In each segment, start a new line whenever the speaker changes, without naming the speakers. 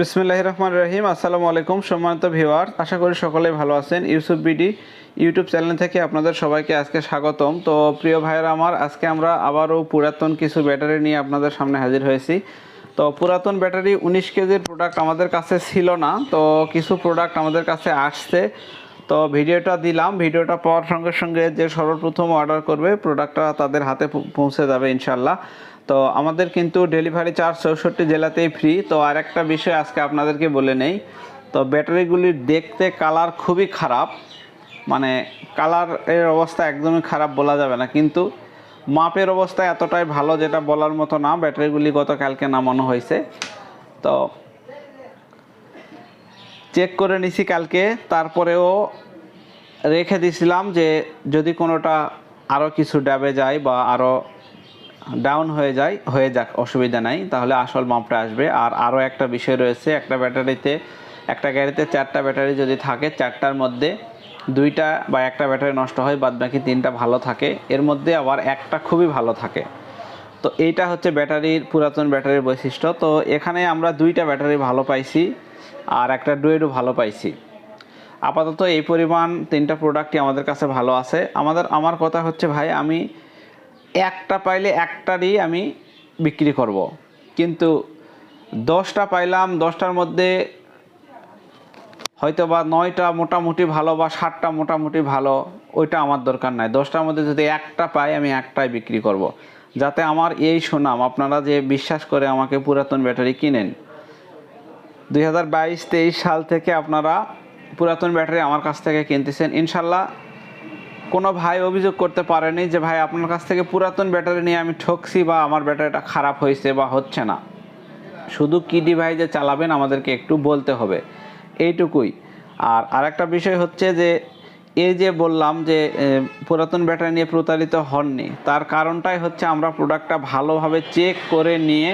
বিসমিল্লাহ রহমান রহিম। আসসালামু আলাইকুম সম্মানিত ভিওয়ার আশা করি সকলেই ভালো আছেন। ইউসুফ বিডি ইউটিউব চ্যানেল থেকে আপনাদের সবাইকে আজকে স্বাগতম। তো প্রিয় ভাইয়েরা আমার, আজকে আমরা আবারও পুরাতন কিছু ব্যাটারি নিয়ে আপনাদের সামনে হাজির হয়েছি। তো পুরাতন ব্যাটারি উনিশ কেজির প্রোডাক্ট আমাদের কাছে ছিল না, তো কিছু প্রোডাক্ট আমাদের কাছে আসছে। তো ভিডিওটা দিলাম, ভিডিওটা পাওয়ার সঙ্গে সঙ্গে যে সর্বপ্রথম অর্ডার করবে প্রোডাক্টটা তাদের হাতে পৌঁছে যাবে ইনশাল্লাহ তো আমাদের কিন্তু ডেলিভারি চার্জ চৌষট্টি জেলাতেই ফ্রি তো আর একটা বিষয় আজকে আপনাদেরকে বলে নেই। তো ব্যাটারিগুলির দেখতে কালার খুবই খারাপ। মানে কালারের অবস্থা একদমই খারাপ বলা যাবে না। কিন্তু মাপের অবস্থা এতটাই ভালো যেটা বলার মতো না, ব্যাটারিগুলি গতকালকে নামানো হয়েছে। তো চেক করে নিছি কালকে। তারপরেও রেখে দিছিলাম যে যদি কোনোটা আরও কিছু ড্যাবে যায় বা আরও ডাউন হয়ে যায়, হয়ে যাক, অসুবিধা নাই। তাহলে আসল মাপটা আসবে। আর আরও একটা বিষয় রয়েছে, একটা ব্যাটারিতে, একটা গাড়িতে চারটা ব্যাটারি যদি থাকে, চারটার মধ্যে দুইটা বা একটা ব্যাটারি নষ্ট হয় বাদ বাকি তিনটা ভালো থাকে। এর মধ্যে আবার একটা খুবই ভালো থাকে। তো এইটা হচ্ছে ব্যাটারির, পুরাতন ব্যাটারির বৈশিষ্ট্য। তো এখানে আমরা দুইটা ব্যাটারি ভালো পাইছি আর একটা ডুয়েটও ভালো পাইছি। আপাতত এই পরিমাণ তিনটা প্রোডাক্টই আমাদের কাছে ভালো আছে। আমাদের, আমার কথা হচ্ছে ভাই, আমি একটা পাইলে একটারই আমি বিক্রি করব। কিন্তু দশটা পাইলাম, দশটার মধ্যে হয়তো বা নয়টা মোটামুটি ভালো বা ষাটটা মোটামুটি ভালো, ওইটা আমার দরকার নাই দশটার মধ্যে যদি একটা পাই, আমি একটাই বিক্রি করব। যাতে আমার এই সুনাম, আপনারা যে বিশ্বাস করে আমাকে পুরাতন ব্যাটারি কিনেন, দুই হাজার সাল থেকে আপনারা পুরাতন ব্যাটারি আমার কাছ থেকে কিনতেছেন ইনশাল্লাহ কোনো ভাই অভিযোগ করতে পারেনি যে, ভাই, আপনার কাছ থেকে পুরাতন ব্যাটারি নিয়ে আমি ঠকছি বা আমার ব্যাটারিটা খারাপ হয়েছে বা হচ্ছে না। শুধু কি ডিভাইস যে চালাবেন, আমাদেরকে একটু বলতে হবে। এইটুকুই। আর আরেকটা বিষয় হচ্ছে যে, এই যে বললাম যে পুরাতন ব্যাটারি নিয়ে প্রতারিত হননি, তার কারণটাই হচ্ছে আমরা প্রোডাক্টটা ভালোভাবে চেক করে নিয়ে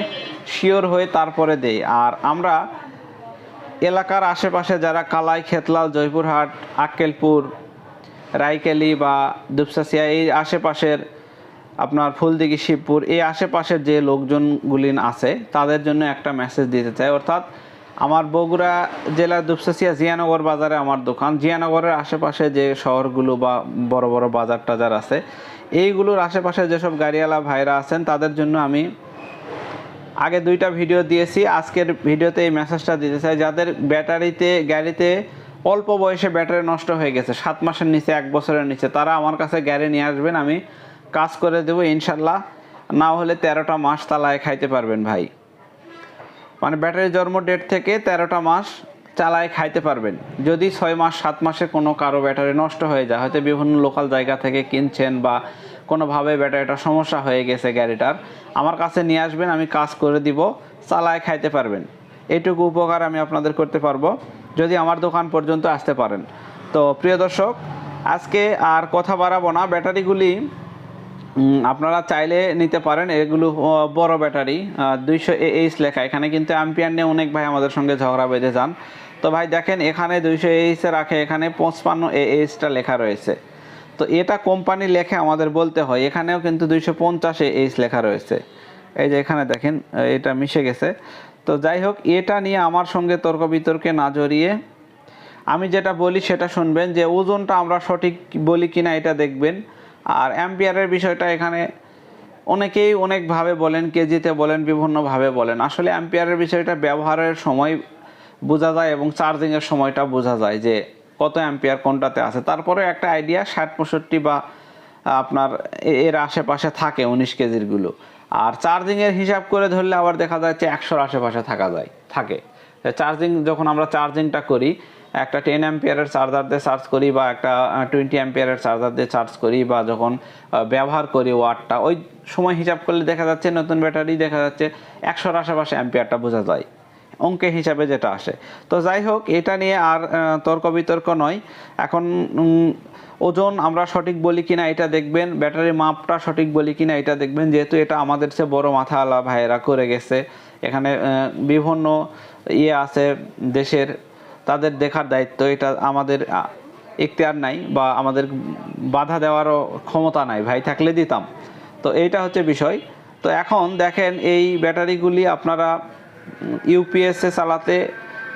শিওর হয়ে তারপরে দেই। আর আমরা এলাকার আশেপাশে যারা কালাই, খেতলাল, জয়পুরহাট, আক্কেলপুর রাইকেলি বা দুপসাসিয়া, এই আশেপাশের আপনার ফুলদিঘি, শিবপুর, এই আশেপাশের যে লোকজনগুলি আছে, তাদের জন্য একটা মেসেজ দিতে চাই। অর্থাৎ আমার বগুড়া জেলার দুপসাসিয়া জিয়ানগর বাজারে আমার দোকান। জিয়ানগরের আশেপাশে যে শহরগুলো বা বড় বড় বাজার টাজার আছে, এইগুলোর আশেপাশে যেসব গাড়িওয়ালা ভাইরা আছেন, তাদের জন্য আমি আগে দুইটা ভিডিও দিয়েছি। আজকের ভিডিওতে এই মেসেজটা দিতে চাই। যাদের ব্যাটারিতে, গাড়িতে অল্প বয়সে ব্যাটারি নষ্ট হয়ে গেছে। সাত মাসের নিচে, এক বছরের নিচে। তারা আমার কাছে গ্যারে নিয়ে আসবেন, আমি কাজ করে দেবো ইনশাল্লাহ না হলে তেরোটা মাস তালায় খাইতে পারবেন ভাই। মানে ব্যাটারি জন্ম ডেট থেকে তেরোটা মাস চালায় খাইতে পারবেন। যদি ছয় মাস, সাত মাসে কোনো কারও ব্যাটারি নষ্ট হয়ে যায়, হয়তো বিভিন্ন লোকাল জায়গা থেকে কিনছেন বা কোনোভাবে ব্যাটারিটা সমস্যা হয়ে গেছে গাড়িটার আমার কাছে নিয়ে আসবেন, আমি কাজ করে দিব, চালায় খাইতে পারবেন। এটুকু উপকার আমি আপনাদের করতে পারব। যদি আমার দোকান পর্যন্ত আসতে পারেন। তো প্রিয় দর্শক, আজকে আর কথা বাড়াবো না। ব্যাটারিগুলি আপনারা চাইলে নিতে পারেন। এগুলো বড় ব্যাটারি দুইশো এইচ লেখা। এখানে কিন্তু অ্যাম্পিয়ার নিয়ে অনেক ভাই আমাদের সঙ্গে ঝগড়া বেঁধে যান। তো ভাই, দেখেন, এখানে দুইশো এইচে রাখে, এখানে পঁচপান্ন এইচটা লেখা রয়েছে। তো এটা কোম্পানি লেখে আমাদের বলতে হয়। এখানেও কিন্তু দুইশো পঞ্চাশে এইচ লেখা রয়েছে। এই যে এখানে দেখেন, এটা মিশে গেছে। তো যাই হোক, এটা নিয়ে আমার সঙ্গে তর্ক বিতর্কে না জড়িয়ে আমি যেটা বলি সেটা শুনবেন যে ওজনটা আমরা সঠিক বলি কিনা এটা দেখবেন। আর অ্যাম্পিয়ারের বিষয়টা এখানে অনেকেই অনেকভাবে বলেন, কেজিতে বলেন, বিভিন্নভাবে বলেন। আসলে অ্যাম্পিয়ারের বিষয়টা ব্যবহারের সময় বোঝা যায় এবং চার্জিংয়ের সময়টা বোঝা যায় যে কত অ্যাম্পিয়ার কোনটাতে আছে। তারপরে একটা আইডিয়া ষাট পঁয়ষট্টি বা আপনার এর আশেপাশে থাকে উনিশ কেজিরগুলো আর চার্জিংয়ের হিসাব করে ধরলে আবার দেখা যায় যে একশোর আশেপাশে থাকা যায়, থাকে। চার্জিং যখন আমরা চার্জিংটা করি, একটা টেন অ্যাম্পিয়ারের চার্জার দিয়ে চার্জ করি বা একটা টোয়েন্টি অ্যাম্পিয়ারের চার্জার দিয়ে চার্জ করি বা যখন ব্যবহার করি ওয়াটটা ওই সময় হিসাব করলে দেখা যাচ্ছে নতুন ব্যাটারি দেখা যাচ্ছে একশোর আশেপাশে অ্যাম্পিয়ারটা বোঝা যায়। অঙ্কের হিসাবে যেটা আসে। তো যাই হোক এটা নিয়ে আর তর্ক বিতর্ক নয়। এখন ওজন আমরা সঠিক বলি কিনা এটা দেখবেন ব্যাটারি মাপটা সঠিক বলি কিনা এটা দেখবেন যেহেতু এটা আমাদের চেয়ে বড় মাথাওয়ালা ভাইয়েরা করে গেছে। এখানে বিভিন্ন ইয়ে আছে দেশের তাদের দেখার দায়িত্ব এটা আমাদের আহ, এখতিয়ার নাই বা আমাদের বাধা দেওয়ারও ক্ষমতা নাই ভাই থাকলে দিতাম। তো এইটা হচ্ছে বিষয়। তো এখন দেখেন এই ব্যাটারিগুলি আপনারা ইউপিএসে চালাতে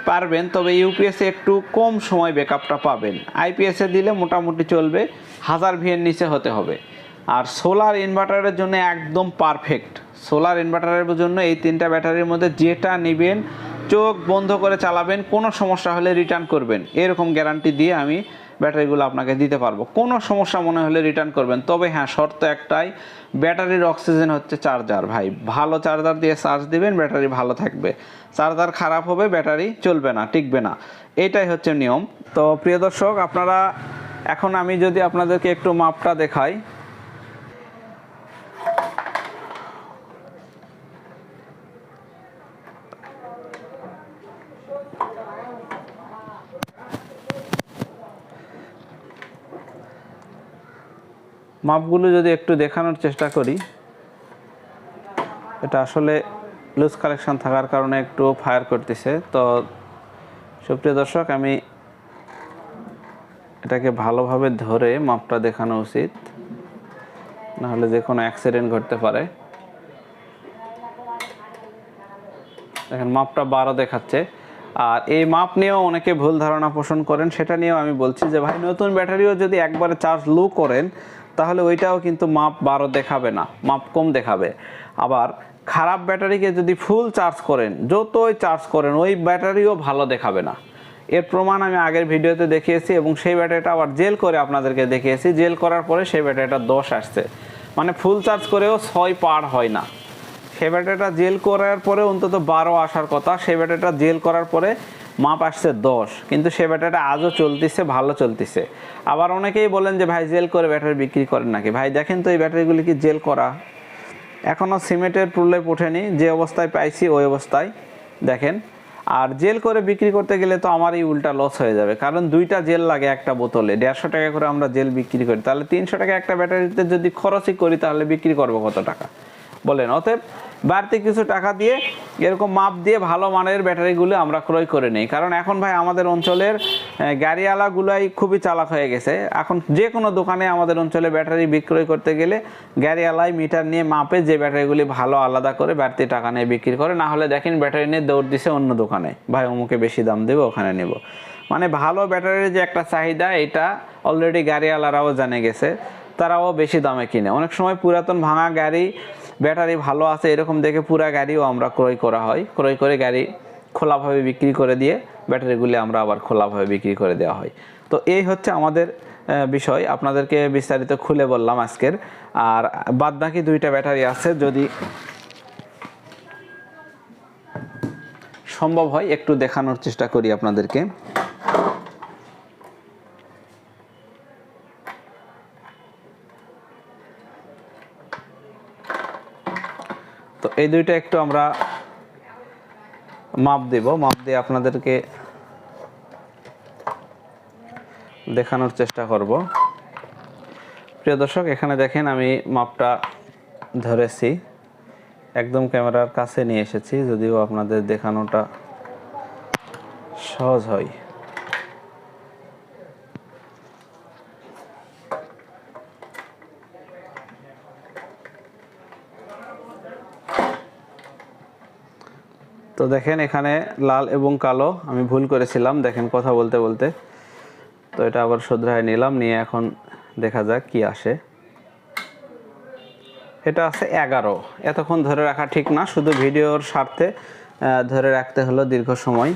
পারবেন, তবে ইউপিএসে একটু কম সময় ব্যাকআপটা পাবেন। আইপিএসে দিলে মোটামুটি চলবে, হাজার ভিএর নিচে হতে হবে। আর সোলার ইনভার্টারের জন্য একদম পারফেক্ট। সোলার ইনভার্টারের জন্য এই তিনটা ব্যাটারির মধ্যে যেটা নেবেন, চোখ বন্ধ করে চালাবেন, কোনো সমস্যা হলে রিটার্ন করবেন। এরকম গ্যারান্টি দিয়ে আমি ব্যাটারিগুলো আপনাকে দিতে পারব। কোনো সমস্যা মনে হলে রিটার্ন করবেন। তবে হ্যাঁ শর্ত একটাই, ব্যাটারির অক্সিজেন হচ্ছে চার্জার ভাই। ভালো চার্জার দিয়ে চার্জ দিবেন, ব্যাটারি ভালো থাকবে। চার্জার খারাপ হবে, ব্যাটারি চলবে না, টিকবে না। এটাই হচ্ছে নিয়ম। তো প্রিয় দর্শক, আপনারা, এখন আমি যদি আপনাদেরকে একটু মাপটা দেখাই মাপগুলো যদি একটু দেখানোর চেষ্টা করি, এটা আসলে লুজ কালেকশন থাকার কারণে একটু ফায়ার করতেছে। তো সুপ্রিয় দর্শক, আমি এটাকে ভালোভাবে ধরে মাপটা দেখানো উচিত, নাহলে যে কোনো অ্যাক্সিডেন্ট ঘটতে পারে। দেখেন, মাপটা বারো দেখাচ্ছে। আর এই মাপ নিয়েও অনেকে ভুল ধারণা পোষণ করেন, সেটা নিয়েও আমি বলছি যে, ভাই, নতুন ব্যাটারিও যদি একবারে চার্জ লো করেন তাহলে ওইটাও কিন্তু মাপ বারো দেখাবে না, মাপ কম দেখাবে। আবার খারাপ ব্যাটারিকে যদি ফুল চার্জ করেন, যতই চার্জ করেন, ওই ব্যাটারিও ভালো দেখাবে না। এর প্রমাণ আমি আগের ভিডিওতে দেখিয়েছি এবং সেই ব্যাটারিটা আবার জেল করে আপনাদেরকে দেখিয়েছি। জেল করার পরে সেই ব্যাটারিটা দশ আসছে। মানে ফুল চার্জ করেও ছয় পার হয় না। সেই ব্যাটারিটা জেল করার পরে অন্তত বারো আসার কথা। সে ব্যাটারিটা জেল করার পরে মাপ আসছে দশ। কিন্তু সে ব্যাটারিটা আজও চলতেছে, ভালো চলতেছে। আবার অনেকেই বলেন যে, ভাই, জেল করে ব্যাটারি বিক্রি করেন নাকি? ভাই, দেখেন তো এই ব্যাটারিগুলি কি জেল করা? এখনও সিমেন্টের প্রলেপ ওঠেনি যে অবস্থায় পাইছি ওই অবস্থায়। দেখেন, আর জেল করে বিক্রি করতে গেলে তো আমারই উল্টা লস হয়ে যাবে। কারণ দুইটা জেল লাগে একটা বোতলে। দেড়শো টাকা করে আমরা জেল বিক্রি করি। তাহলে তিনশো টাকা একটা ব্যাটারিতে যদি খরচই করি, তাহলে বিক্রি করব কত টাকা? বলেন, অতএব বাড়তি কিছু টাকা দিয়ে এরকম মাপ দিয়ে ভালো মানের ব্যাটারিগুলো আমরা ক্রয় করে নিই। কারণ এখন ভাই আমাদের অঞ্চলের গাড়িওয়ালাগুলাই খুবই চালাক হয়ে গেছে। এখন যে কোনো দোকানে আমাদের অঞ্চলে ব্যাটারি বিক্রয় করতে গেলে গাড়িওয়ালাই, মিটার নিয়ে মাপে যে ব্যাটারিগুলি ভালো আলাদা করে বাড়তি টাকা নিয়ে বিক্রি করে, না হলে দেখেন ব্যাটারি নিয়ে দৌড় দিছে অন্য দোকানে। ভাই অমুকে বেশি দাম দেবে, ওখানে নেব। মানে ভালো ব্যাটারির যে একটা চাহিদা, এটা অলরেডি গাড়িওয়ালারাও জানে গেছে, তারাও বেশি দামে কিনে। অনেক সময় পুরাতন ভাঙা গাড়ি ব্যাটারি ভালো আছে, এরকম দেখে পুরা গাড়িও আমরা ক্রয় করা হয়। ক্রয় করে গাড়ি খোলাভাবে বিক্রি করে দিয়ে ব্যাটারিগুলি আমরা আবার খোলাভাবে বিক্রি করে দেওয়া হয়। তো এই হচ্ছে আমাদের বিষয়। আপনাদেরকে বিস্তারিত খুলে বললাম আজকের। আর বাদ বাকি দুইটা ব্যাটারি আছে, যদি সম্ভব হয় একটু দেখানোর চেষ্টা করি আপনাদেরকে। তো এই দুইটা একটু আমরা মাপ দেব। মাপ দিয়ে আপনাদেরকে দেখানোর চেষ্টা করব। প্রিয় দর্শক, এখানে দেখেন আমি মাপটা ধরেছি। একদম ক্যামেরার কাছে নিয়ে এসেছি, যদিও আপনাদের দেখানোটা সহজ হয়। তো দেখেন এখানে লাল এবং কালো, আমি ভুল করেছিলাম, দেখেন কথা বলতে বলতে। তো এটা আবার শুধরায় নিলাম, নিয়ে এখন দেখা যাক কি আসে। এটা আছে এগারো। এতক্ষণ ধরে রাখা ঠিক না, শুধু ভিডিওর স্বার্থে ধরে রাখতে হলো দীর্ঘ সময়,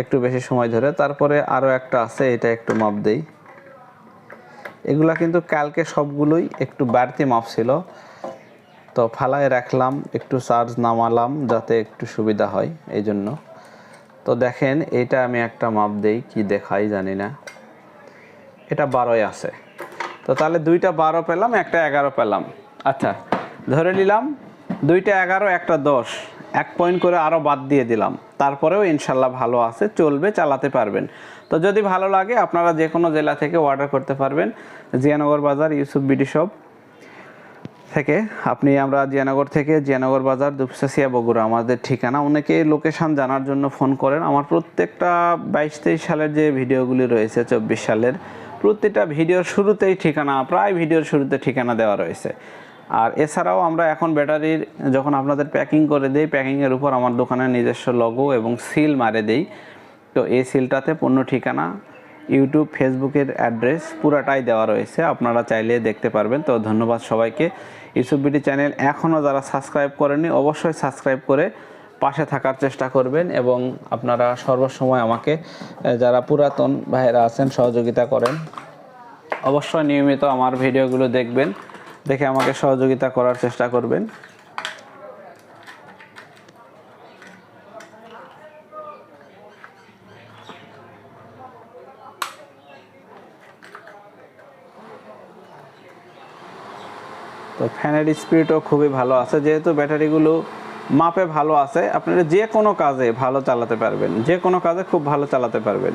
একটু বেশি সময় ধরে। তারপরে আরও একটা আছে, এটা একটু মাপ দেই। এগুলা কিন্তু কালকে সবগুলোই একটু বাড়তি মাপ ছিল। তো ফালায় রাখলাম, একটু চার্জ নামালাম যাতে একটু সুবিধা হয় এই জন্য তো দেখেন এটা আমি একটা মাপ দেই, কি দেখাই জানি না। এটা বারোই আছে। তো তাহলে দুইটা বারো পেলাম, একটা এগারো পেলাম। আচ্ছা ধরে নিলাম দুইটা এগারো, একটা দশ। এক পয়েন্ট করে আরও বাদ দিয়ে দিলাম। তারপরেও ইনশাল্লাহ ভালো আছে, চলবে, চালাতে পারবেন। তো যদি ভালো লাগে, আপনারা যে কোনো জেলা থেকে অর্ডার করতে পারবেন। জিয়ানগর বাজার, ইউসুফ বিডি শপ। থেকে, আপনি আমরা জিয়ানগর থেকে জিয়ানগর বাজার, দুপসাসিয়া, বগুড়া, আমাদের ঠিকানা। অনেকে লোকেশান জানার জন্য ফোন করেন। আমার প্রত্যেকটা বাইশ তেইশ সালের যে ভিডিওগুলি রয়েছে, চব্বিশ সালের, প্রত্যেকটা ভিডিওর শুরুতেই ঠিকানা, প্রায় ভিডিওর শুরুতে ঠিকানা দেওয়া রয়েছে। আর এছাড়াও আমরা এখন ব্যাটারির যখন আপনাদের প্যাকিং করে দিই প্যাকিংয়ের উপর আমার দোকানের নিজস্ব লগো এবং সিল মারে দেই। তো এই সিলটাতে পণ্য ঠিকানা ইউটিউব, ফেসবুকের অ্যাড্রেস পুরাটাই দেওয়া রয়েছে। আপনারা চাইলে দেখতে পারবেন। তো ধন্যবাদ সবাইকে। ইউসুফ বিডি চ্যানেল এখনও যারা সাবস্ক্রাইব করেনি অবশ্যই সাবস্ক্রাইব করে পাশে থাকার চেষ্টা করবেন এবং আপনারা সর্বসময় আমাকে যারা পুরাতন ভাইয়েরা আছেন, সহযোগিতা করেন। অবশ্যই নিয়মিত আমার ভিডিওগুলো দেখবেন। দেখে আমাকে সহযোগিতা করার চেষ্টা করবেন। তো ফ্যানের স্পিডও খুবই ভালো আছে, যেহেতু ব্যাটারিগুলো মাপে ভালো আছে, আপনারা যে কোনো কাজে ভালো চালাতে পারবেন, যে কোনো কাজে খুব ভালো চালাতে পারবেন।